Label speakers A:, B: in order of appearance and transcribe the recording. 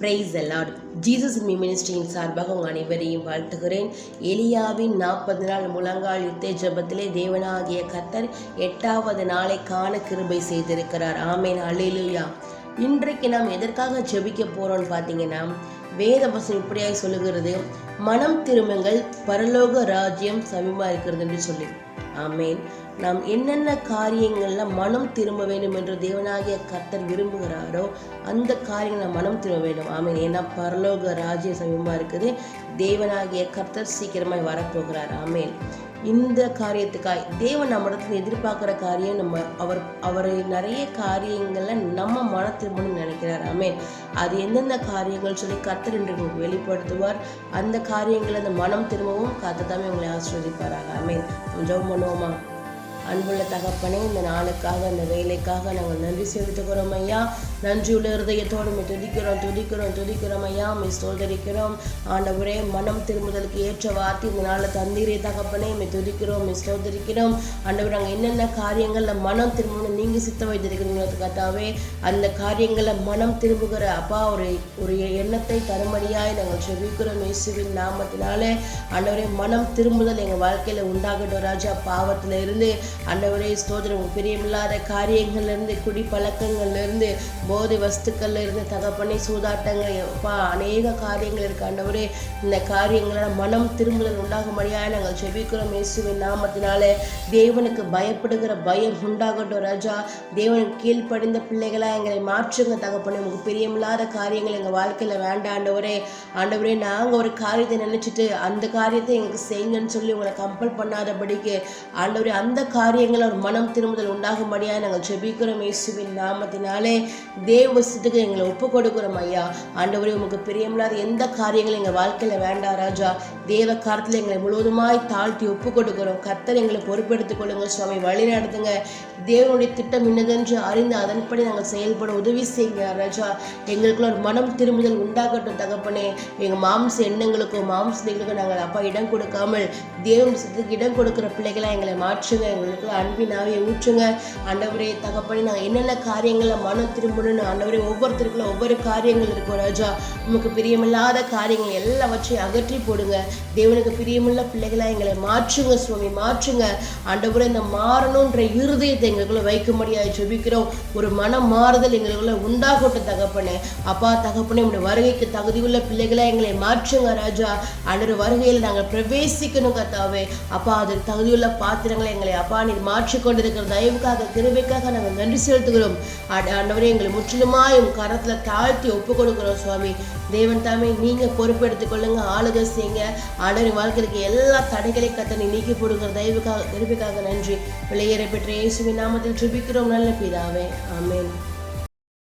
A: Price allot Jesus மினிஸ்ட்ரியின் சார்பாக உங்கள் அனைவரையும் வாழ்த்துகிறேன். எலியாவின் நாற்பது நாள் முழங்கால் யுத்த ஜபத்திலே தேவனாகிய கர்த்தர் எட்டாவது நாளை காண கிருபை செய்திருக்கிறார். ஆமேன். அல்லேலூயா இன்றைக்கு நாம் எதற்காக ஜெபிக்க போறோம்னு பார்த்தீங்கன்னா வேதவசம் இப்படியாக சொல்லுகிறது. மனம் திரும்புங்கள் பரலோக ராஜ்யம் சமீபமா இருக்கிறது என்று சொல்லி. ஆமேன். நாம் என்னென்ன காரியங்கள்ல மனம் திரும்ப வேண்டும் என்று தேவனாகிய கர்த்தர் விரும்புகிறாரோ அந்த காரியங்களை மனம் திரும்ப வேண்டும். ஆமீன். ஏன்னா பரலோக ராஜ்ய சமீபமா இருக்குது. தேவனாகிய கர்த்தர் சீக்கிரமாய் வரப்போகிறார். ஆமேன். இந்த காரியத்துக்காய் தேவன் நம்மிடத்துல எதிர்பார்க்குற காரியம் நம்ம அவர் அவர் நிறைய காரியங்களை நம்ம மன திரும்பணும்னு நினைக்கிறார். ஆமேன். அது எந்தெந்த காரியங்கள் சொல்லி கர்த்தர் என்று உங்களுக்கு வெளிப்படுத்துவார் அந்த காரியங்களை அந்த மனம் திரும்பவும் கர்த்தர் உங்களை ஆசீர்வதிப்பாராக. ஆமேன். ஜெபம் பண்ணுவோமா? அன்புள்ள தகப்பனே இந்த நாளுக்காக இந்த வேலைக்காக நாங்கள் நன்றி செலுத்துகிறோம் ஐயா. நன்றியுள்ள இருதயத்தோடு மே துதிக்கிறோம் துதிக்கிறோம் துதிக்கிறோம் ஐயா. மே ஸ்தோதரிக்கிறோம் ஆண்டவரே மனம் திரும்புதலுக்கு ஏற்ற வார்த்தை இந்த நாளில் தந்தீரே தகப்பனே. மே துதிக்கிறோம் மே ஸ்தோதரிக்கிறோம் ஆண்டவர் நாங்கள் என்னென்ன காரியங்களில் மனம் திரும்பணும் நீங்கள் சித்த வைத்திருக்கிறீங்களோ கத்தாவே அந்த காரியங்களில் மனம் திரும்புகிற அப்பா ஒரு ஒரு எண்ணத்தை தரும்படியாய் நாங்கள் செவிக்கிறோம் இயேசுவின் நாமத்தினாலே. ஆண்டவரே மனம் திரும்புதல் எங்கள் வாழ்க்கையில் உண்டாகட்டும் ராஜா. பாவத்தில் இருந்து அண்டவரே ஸ்தோத்திரம். பிரியமில்லாத காரியங்கள்லேருந்து குடி பழக்கங்கள்லேருந்து போதை வஸ்துக்கள்ல இருந்து தகப்பனை சூதாட்டங்கள். அப்பா அநேக காரியங்கள் இருக்கு ஆண்டவரே. இந்த காரியங்களால் மனம் திரும்புதல் உண்டாகும்படியாக நாங்கள் செபிக்கிறோம் இயேசுவின் நாமத்தினாலே. தேவனுக்கு பயப்படுகிற பயம் உண்டாகட்டும் ராஜா. தேவனுக்கு கீழ்ப்படிந்த பிள்ளைகளாக எங்களை மாற்றுங்க தகப்பனே. உங்களுக்கு பிரியமில்லாத காரியங்கள் எங்கள் வாழ்க்கையில் வேண்டாம் ஆண்டவரே. ஆண்டவரே நாங்கள் ஒரு காரியத்தை நினச்சிட்டு அந்த காரியத்தை எங்களுக்கு செய்யுங்கன்னு சொல்லி உங்களை கம்பல் பண்ணாதபடிக்கு ஆண்டவரே அந்த காரியங்கள் ஒரு மனம் திரும்புதல் உண்டாகும்படியாக நாங்கள் ஜெபிக்கிறோம் இயேசுவின் நாமத்தினாலே. தேவ வசத்துக்கு எங்களை ஒப்பு கொடுக்குறோம் ஐயா. ஆண்டவரே உங்களுக்கு பிரியமில்லாத எந்த காரியங்களும் எங்கள் வாழ்க்கையில் வேண்டாம் ராஜா. தேவ காலத்தில் எங்களை முழுவதுமாய் தாழ்த்தி ஒப்பு கொடுக்குறோம் கத்தர் எங்களை பொறுப்பெடுத்துக் கொள்ளுங்க சுவாமி. வழி நடத்துங்க. தேவனுடைய திட்டம் இன்னதென்று அறிந்து அதன்படி நாங்கள் செயல்பட உதவி செய்யுங்க ராஜா. எங்களுக்குள்ள ஒரு மனம் திரும்புதல் உண்டாகட்டும் தகப்பனே. எங்கள் மாம்ச எண்ணங்களுக்கும் மாம்சங்களுக்கும் நாங்கள் அப்பா இடம் கொடுக்காமல் தேவன் சித்துக்கு இடம் கொடுக்குற பிள்ளைகளாக எங்களை மாற்றுங்க. எங்களுக்கு அன்பினாவே ஊற்றுங்க. ஆண்டவரே தகப்பனே நாங்கள் என்னென்ன காரியங்களில் மனம் திரும்பணும்னு ஆண்டவரே ஒவ்வொருத்தருக்குள்ள ஒவ்வொரு காரியங்கள் இருக்கும் ராஜா. உமக்கு பிரியமில்லாத காரியங்கள் எல்லாவற்றையும் அகற்றி போடுங்க. தேவனுக்கு பிரியமுள்ள பிள்ளைகளாக எங்களை மாற்றுங்க சுவாமி மாற்றுங்க. ஆண்டவரே இந்த மாறணுன்ற இருதயத்தை எங்களுக்குள்ள வைக்க முடியாது ஜெபிக்கிறோம். ஒரு மன மாறுதல் எங்களுக்குள்ள உண்டாகட்டும் தகப்பனே. அப்பா தகப்பனே உடைய வருகைக்கு தகுதியுள்ள பிள்ளைகளா எங்களை மாற்றுங்க ராஜா. அன்று வருகையில் நாங்கள் பிரவேசிக்கணும் கத்தாவே அப்பா அதற்கு தகுதியுள்ள பாத்திரங்களை எங்களை அப்பா நீர் மாற்றிக்கொண்டிருக்கிற தயவுக்காக கிருபைக்காக நாங்கள் நன்றி செலுத்துகிறோம். ஆண்டவரே எங்களை முற்றிலுமாய் உம் கரத்துல தாழ்த்தி ஒப்பு கொடுக்கிறோம் சுவாமி. தேவன் தாமே நீங்க பொறுப்பெடுத்துக் கொள்ளுங்க ஆளுகை செய்யுங்க. ஆண்டவரின் வாழ்க்கைக்கு எல்லா தடைகளை கத்தனை நீக்கி போடுகிற தயவுக்காக கிருபைக்காக நன்றி. விளையேற பெற்ற இயேசுவின் நாமத்தில் ஜெபிக்கிறோம் நல்ல பிதாவே. ஆமேன்.